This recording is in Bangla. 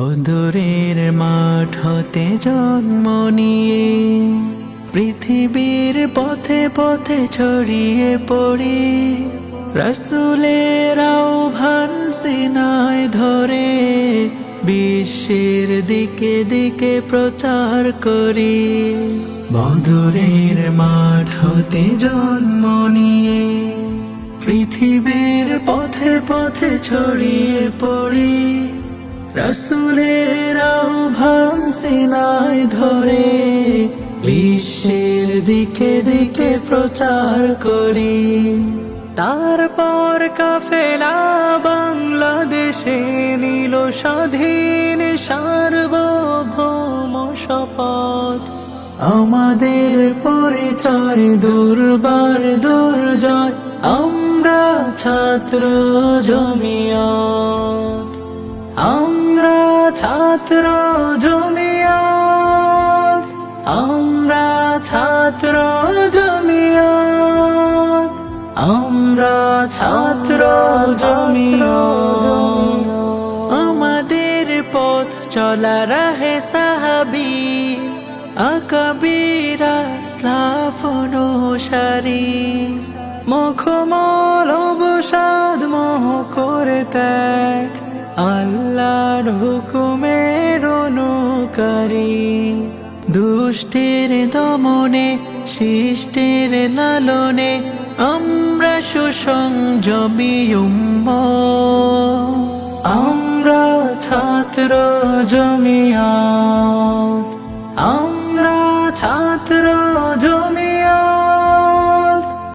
অদূরের মাঠ হতে জন্ম নিয়ে, পৃথিবীর পথে পথে ছড়িয়ে পড়ি। রসুলের আহ্বান সিনায় ধরে, বিশ্বের দিকে দিকে প্রচার করি। বদরের মাঠ হতে জন্ম নিয়ে, পৃথিবীর পথে পথে ছড়িয়ে পড়ি। রসুলের আহ্বান ধরে, বিশ্বের দিকে দিকে প্রচার করি। তারপর কাফেলা বাংলাদেশে নিল স্বাধীন সার্বভৌম শপথ। আমাদের পরিচয়, দুর্বার দুর্জয়, আমরা ছাত্র জমিয়ত। আমরা ছাত্র জমিয়ত, আমরা ছাত্র জমিয়ত, আমরা ছাত্র জমিয়ত। আমাদের পথ চলা রাহে সাহাবি, আকাবিরা স্লাফনুসারী মুখমল অবসাদ মোহ করে ত্যাগ আল্লাহর হুকুমের অনুকারী দুষ্টের দমনে শিষ্টের লালনে আমরা সুসংযমী। আমরা ছাত্র জমিয়াত আমরা ছাত্র